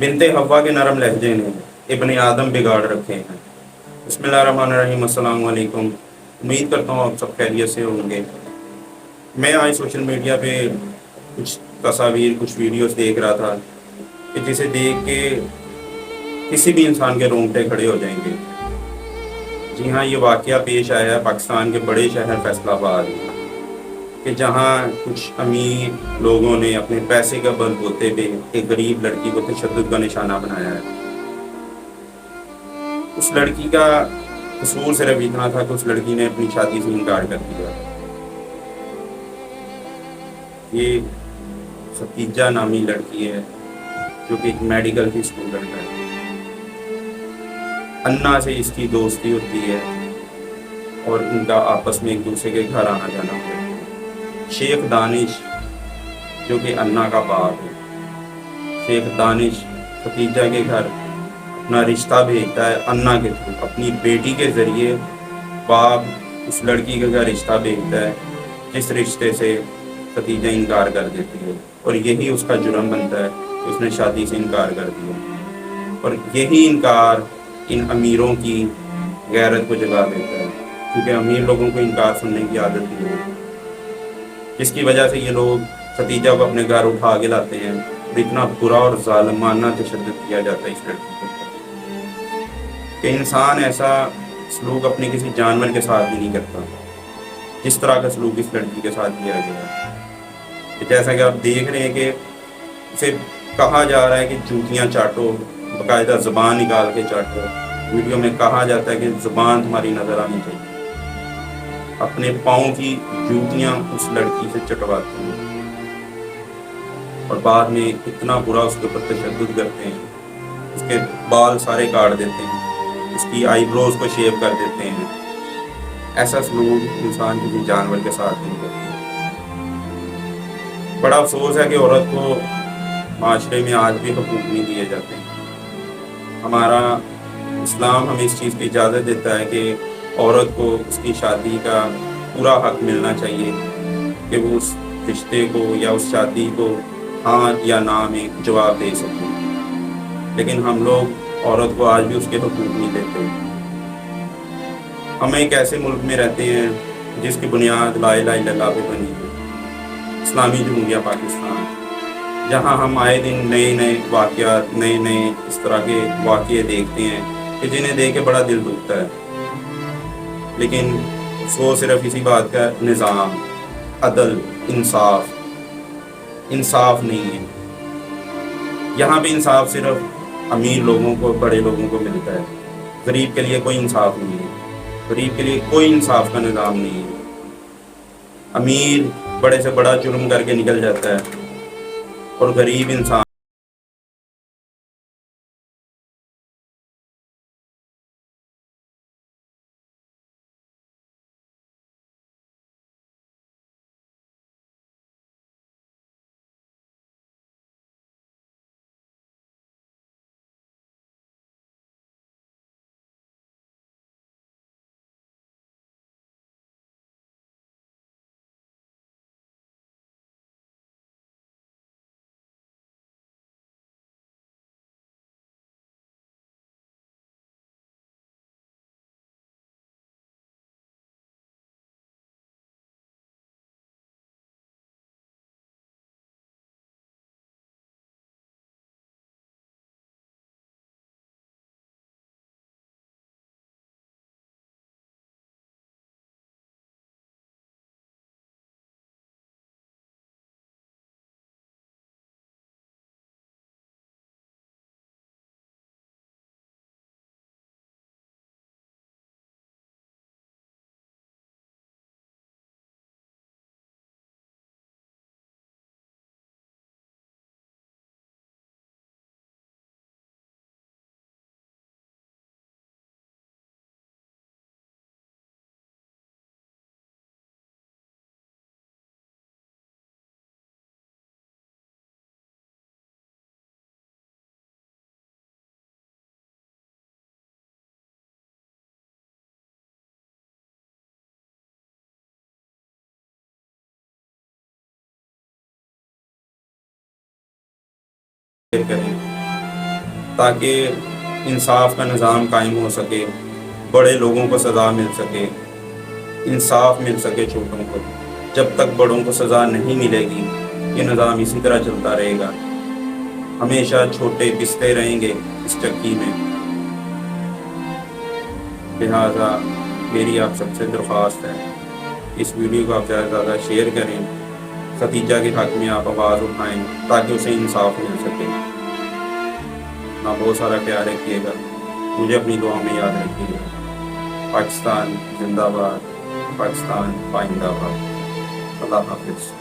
बिनते हवा के नरम लहजे ने इबन आदम बिगाड़ रखे हैं। बसमीम वालेकुम उम्मीद करता हूँ आप सब खैरियत से होंगे। मैं आज सोशल मीडिया पे कुछ तस्वीर, कुछ वीडियोस देख रहा था कि जिसे देख के किसी भी इंसान के रोंगटे खड़े हो जाएँगे। जी हाँ ये वाक़ पेश आया है पाकिस्तान के बड़े शहर फैसलाबाद में। कि जहाँ कुछ अमीर लोगों ने अपने पैसे का बल होते पे एक गरीब लड़की को तशद का निशाना बनाया है। उस लड़की का कसूर सिर्फ़ इतना था कि उस लड़की ने अपनी शादी से इनकार कर दिया। ये खतीजा नामी लड़की है जो कि एक मेडिकल की स्टूडेंट है। अन्ना से इसकी दोस्ती होती है और इनका आपस में एक दूसरे के घर आना जाना होता है। शेख दानिश जो कि अन्ना का बाप है। शेख दानिश, खतीजा के घर, अपना रिश्ता भेजता है अन्ना के थ्रू। अपनी बेटी के ज़रिए बाप उस लड़की के घर रिश्ता भेजता है, जिस रिश्ते से खतीजा इनकार कर देती है। और यही उसका जुर्म बनता है कि उसने शादी से इनकार कर दिया। और यही इनकार इन अमीरों की गैरत को जगा देता है, क्योंकि अमीर लोगों को इनकार सुनने की आदत नहीं है। जिसकी वजह से ये लोग खतीजा को अपने घर उठा के लाते हैं। और इतना बुरा और ालमाना तशद किया जाता है इस लड़की के कि इंसान ऐसा सलूक अपने किसी जानवर के साथ भी नहीं करता। जिस तरह का सलूक इस लड़की के साथ किया गया है। जैसा कि आप देख रहे हैं कि उसे कहा जा रहा है कि जूतियाँ चाटो, बाकायदा ज़बान निकाल के चाटो। वीडियो में कहा जाता है कि ज़बान तुम्हारी नज़र आनी चाहिए। अपने पाँव की जूतियाँ उस लड़की से चटवाते हैं। और बाद में इतना बुरा उसके ऊपर तशद करते हैं, उसके बाल सारे काट देते हैं, उसकी आईब्रोज को शेव कर देते हैं। ऐसा सलूक इंसान किसी जानवर के साथ नहीं करते। बड़ा अफसोस है कि औरत को माशरे में आज भी हकूक नहीं दिए जाते। हमारा इस्लाम हमें इस चीज़ की इजाज़त देता है कि औरत को उसकी शादी का पूरा हक मिलना चाहिए कि वो उस रिश्ते को या उस शादी को हाँ या ना में जवाब दे सके। लेकिन हम लोग औरत को आज भी उसके हकूक नहीं देते। हम एक ऐसे मुल्क में रहते हैं जिसकी बुनियाद ला ला पे बनी है। इस्लामी जमहूरिया पाकिस्तान, जहाँ हम आए दिन नए नए वाक़ात नए नए इस तरह के वाक़े देखते हैं कि जिन्हें देख के बड़ा दिल दुखता है। लेकिन वो सिर्फ़ इसी बात का निज़ाम, अदल, इंसाफ। इंसाफ नहीं है। यहाँ भी इंसाफ सिर्फ़ अमीर लोगों को, बड़े लोगों को मिलता है। गरीब के लिए कोई इंसाफ नहीं है। गरीब के लिए कोई इंसाफ का निज़ाम नहीं है। अमीर बड़े से बड़ा जुर्म करके निकल जाता है और गरीब इंसान करें, ताकि इंसाफ का निज़ाम कायम हो सके, बड़े लोगों को सज़ा मिल सके, इंसाफ मिल सके छोटों को। जब तक बड़ों को सज़ा नहीं मिलेगी, ये निज़ाम इसी तरह चलता रहेगा। हमेशा छोटे पिसते रहेंगे इस चक्की में। लिहाजा मेरी आप सबसे दरख्वास्त है। इस वीडियो को आप ज़्यादा से ज़्यादा शेयर करें। खतीजा के हक में आप आवाज़ उठाएँ, ताकि उसे इंसाफ मिल सके। ना बहुत सारा प्यार रखिएगा मुझे अपनी दुआ में याद रखिएगा पाकिस्तान जिंदाबाद, पाकिस्तान पाइंदाबाद अल्लाह हाफिज़।